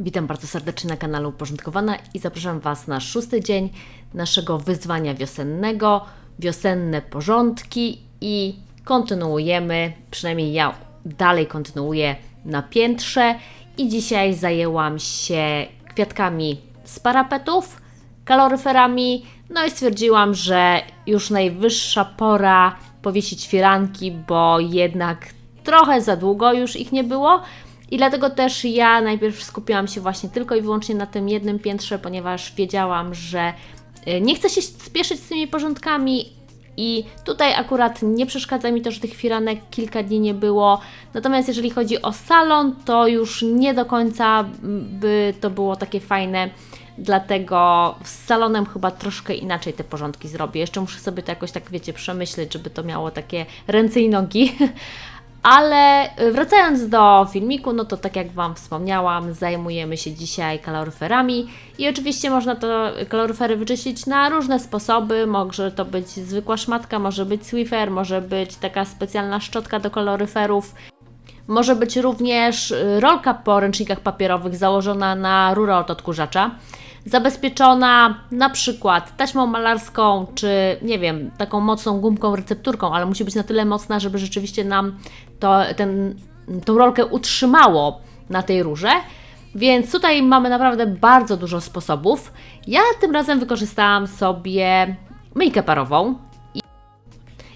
Witam bardzo serdecznie na kanale Uporządkowana i zapraszam Was na szósty dzień naszego wyzwania wiosennego, wiosenne porządki i kontynuujemy, przynajmniej ja dalej kontynuuję na piętrze. I dzisiaj zajęłam się kwiatkami z parapetów, kaloryferami, no i stwierdziłam, że już najwyższa pora powiesić firanki, bo jednak trochę za długo już ich nie było. I dlatego też ja najpierw skupiłam się właśnie tylko i wyłącznie na tym jednym piętrze, ponieważ wiedziałam, że y, nie chcę się spieszyć z tymi porządkami i tutaj akurat nie przeszkadza mi to, że tych firanek kilka dni nie było. Natomiast jeżeli chodzi o salon, to już nie do końca by to było takie fajne. Dlatego z salonem chyba troszkę inaczej te porządki zrobię. Jeszcze muszę sobie to jakoś tak, wiecie, przemyśleć, żeby to miało takie ręce i nogi. Ale wracając do filmiku, no to tak jak Wam wspomniałam, zajmujemy się dzisiaj kaloryferami i oczywiście można to kaloryfery wyczyścić na różne sposoby. Może to być zwykła szmatka, może być Swiffer, może być taka specjalna szczotka do kaloryferów. Może być również rolka po ręcznikach papierowych założona na rurę od odkurzacza zabezpieczona na przykład taśmą malarską, czy nie wiem, taką mocną gumką, recepturką, ale musi być na tyle mocna, żeby rzeczywiście nam to, ten, tą rolkę utrzymało na tej rurze. Więc tutaj mamy naprawdę bardzo dużo sposobów. Ja tym razem wykorzystałam sobie myjkę parową. I,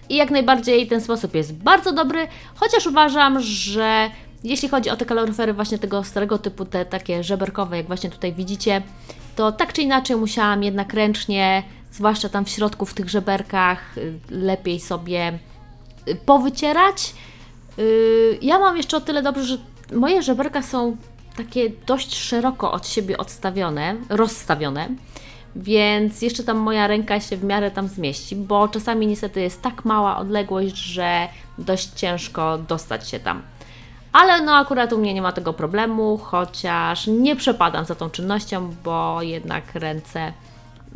I jak najbardziej ten sposób jest bardzo dobry, chociaż uważam, że jeśli chodzi o te kaloryfery właśnie tego starego typu, te takie żeberkowe, jak właśnie tutaj widzicie, to tak czy inaczej musiałam jednak ręcznie, zwłaszcza tam w środku, w tych żeberkach, y, lepiej sobie y, powycierać. Y, ja mam jeszcze o tyle dobrze, że moje żeberka są takie dość szeroko od siebie odstawione, rozstawione, więc jeszcze tam moja ręka się w miarę tam zmieści, bo czasami niestety jest tak mała odległość, że dość ciężko dostać się tam. Ale no akurat u mnie nie ma tego problemu, chociaż nie przepadam za tą czynnością, bo jednak ręce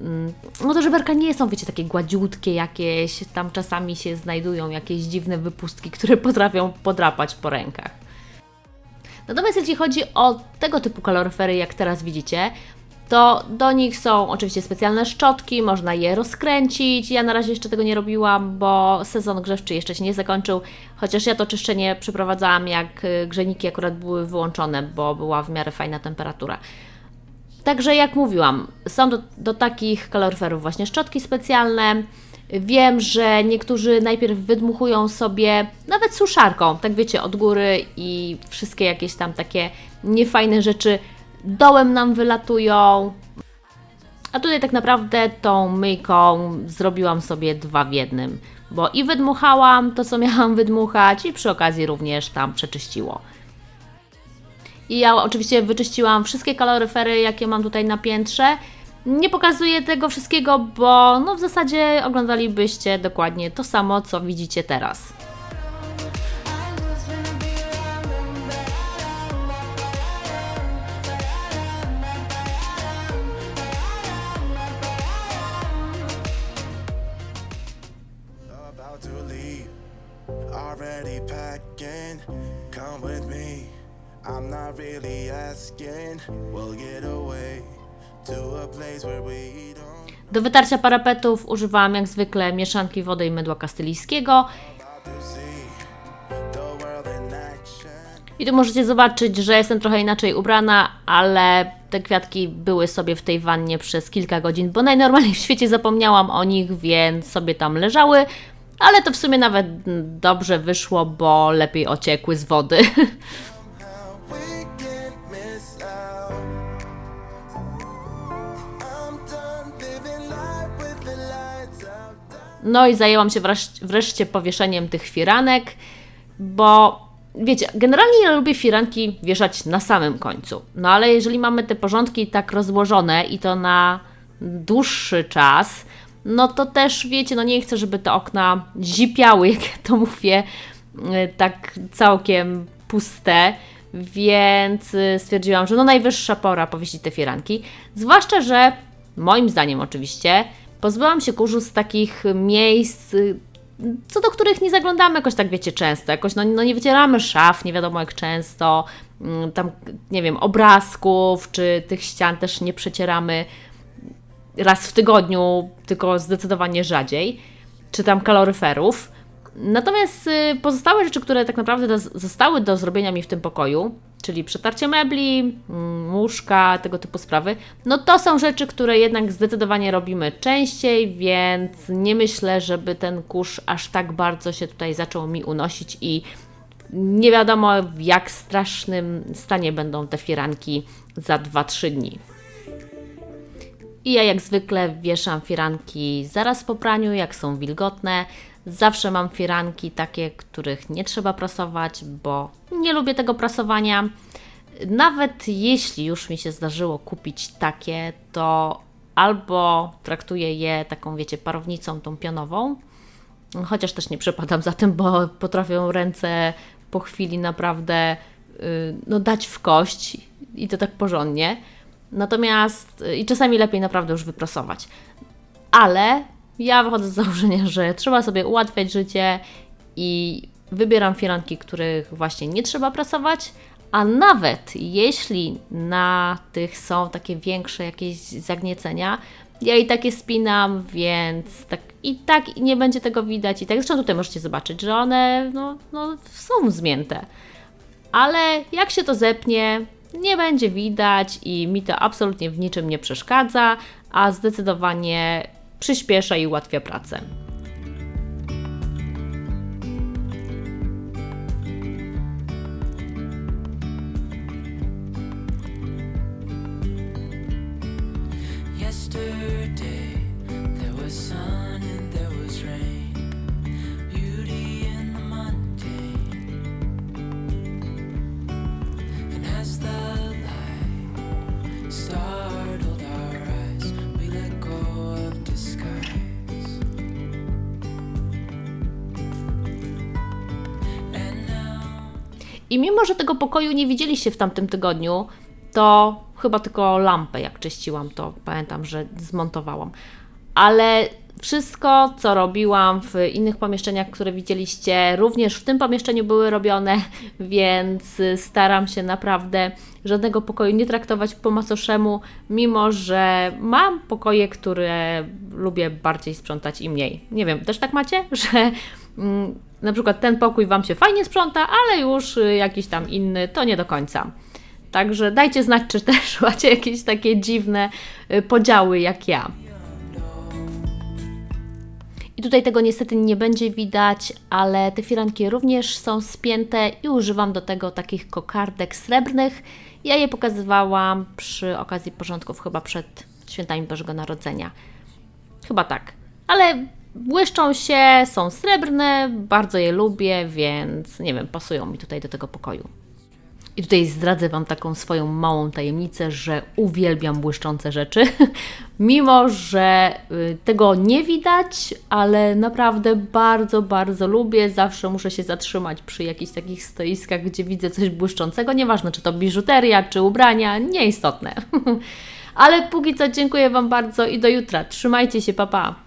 mm, no to żeberka nie są, wiecie, takie gładziutkie jakieś, tam czasami się znajdują jakieś dziwne wypustki, które potrafią podrapać po rękach. Natomiast jeśli chodzi o tego typu kaloryfery, jak teraz widzicie, to do nich są oczywiście specjalne szczotki, można je rozkręcić. Ja na razie jeszcze tego nie robiłam, bo sezon grzewczy jeszcze się nie zakończył, chociaż ja to czyszczenie przeprowadzałam, jak y, grzejniki akurat były wyłączone, bo była w miarę fajna temperatura. Także jak mówiłam, są do, do takich kaloryferów właśnie szczotki specjalne. Wiem, że niektórzy najpierw wydmuchują sobie nawet suszarką, tak wiecie, od góry i wszystkie jakieś tam takie niefajne rzeczy dołem nam wylatują. A tutaj tak naprawdę tą myjką zrobiłam sobie dwa w jednym, bo i wydmuchałam to, co miałam wydmuchać i przy okazji również tam przeczyściło. I ja oczywiście wyczyściłam wszystkie kaloryfery, jakie mam tutaj na piętrze. Nie pokazuję tego wszystkiego, bo no w zasadzie oglądalibyście dokładnie to samo, co widzicie teraz. Come with me. I'm not really asking. We'll get away to a place where we don't Do wytarcia parapetów używałam jak zwykle mieszanki wody i mydła kastylijskiego. I tu możecie zobaczyć, że jestem trochę inaczej ubrana, ale te kwiatki były sobie w tej wannie przez kilka godzin, bo najnormalniej w świecie zapomniałam o nich, więc sobie tam leżały. Ale to w sumie nawet dobrze wyszło, bo lepiej ociekły z wody. No i zajęłam się wreszcie powieszeniem tych firanek, bo wiecie, generalnie ja lubię firanki wieszać na samym końcu. No ale jeżeli mamy te porządki tak rozłożone i to na dłuższy czas, no to też wiecie, no nie chcę, żeby te okna zipiały, jak ja to mówię, y, tak całkiem puste. Więc y, stwierdziłam, że no najwyższa pora powiesić te firanki. Zwłaszcza, że moim zdaniem oczywiście pozbyłam się kurzu z takich miejsc, y, co do których nie zaglądamy jakoś tak, wiecie, często. Jakoś no, no nie wycieramy szaf, nie wiadomo jak często. Mm, Tam, nie wiem, obrazków czy tych ścian też nie przecieramy raz w tygodniu, tylko zdecydowanie rzadziej. Czy tam kaloryferów. Natomiast y, pozostałe rzeczy, które tak naprawdę do, zostały do zrobienia mi w tym pokoju, czyli przetarcie mebli, mm, łóżka, tego typu sprawy, no to są rzeczy, które jednak zdecydowanie robimy częściej, więc nie myślę, żeby ten kurz aż tak bardzo się tutaj zaczął mi unosić i nie wiadomo w jak strasznym stanie będą te firanki za 2-3 dni. I ja jak zwykle wieszam firanki zaraz po praniu, jak są wilgotne. Zawsze mam firanki takie, których nie trzeba prasować, bo nie lubię tego prasowania. Nawet jeśli już mi się zdarzyło kupić takie, to albo traktuję je taką, wiecie, parownicą tą pionową, chociaż też nie przepadam za tym, bo potrafią ręce po chwili naprawdę y, no, dać w kość i to tak porządnie. Natomiast y, i czasami lepiej naprawdę już wyprasować. Ale ja wychodzę z założenia, że trzeba sobie ułatwiać życie i wybieram firanki, których właśnie nie trzeba prasować, a nawet jeśli na tych są takie większe jakieś zagniecenia, ja i tak je spinam, więc tak i tak nie będzie tego widać. I tak zresztą tutaj możecie zobaczyć, że one no, no, są zmięte. Ale jak się to zepnie, nie będzie widać i mi to absolutnie w niczym nie przeszkadza, a zdecydowanie przyspiesza i ułatwia pracę. Yesterday startled our eyes, we let go of. And now. I mimo, że tego pokoju nie widzieliście w tamtym tygodniu, to chyba tylko lampę, jak czyściłam, to pamiętam, że zmontowałam. Ale wszystko, co robiłam w innych pomieszczeniach, które widzieliście, również w tym pomieszczeniu były robione, więc staram się naprawdę żadnego pokoju nie traktować po macoszemu, mimo że mam pokoje, które lubię bardziej sprzątać i mniej. Nie wiem, też tak macie, że mm, na przykład ten pokój Wam się fajnie sprząta, ale już y, jakiś tam inny to nie do końca. Także dajcie znać, czy też macie jakieś takie dziwne y, podziały jak ja. Tutaj tego niestety nie będzie widać, ale te firanki również są spięte i używam do tego takich kokardek srebrnych. Ja je pokazywałam przy okazji porządków chyba przed świętami Bożego Narodzenia. Chyba tak. Ale błyszczą się, są srebrne, bardzo je lubię, więc nie wiem, pasują mi tutaj do tego pokoju. I tutaj zdradzę Wam taką swoją małą tajemnicę, że uwielbiam błyszczące rzeczy, mimo że y, tego nie widać, ale naprawdę bardzo, bardzo lubię. Zawsze muszę się zatrzymać przy jakichś takich stoiskach, gdzie widzę coś błyszczącego, nieważne czy to biżuteria, czy ubrania, nieistotne. ale póki co dziękuję Wam bardzo i do jutra. Trzymajcie się, papa. Pa.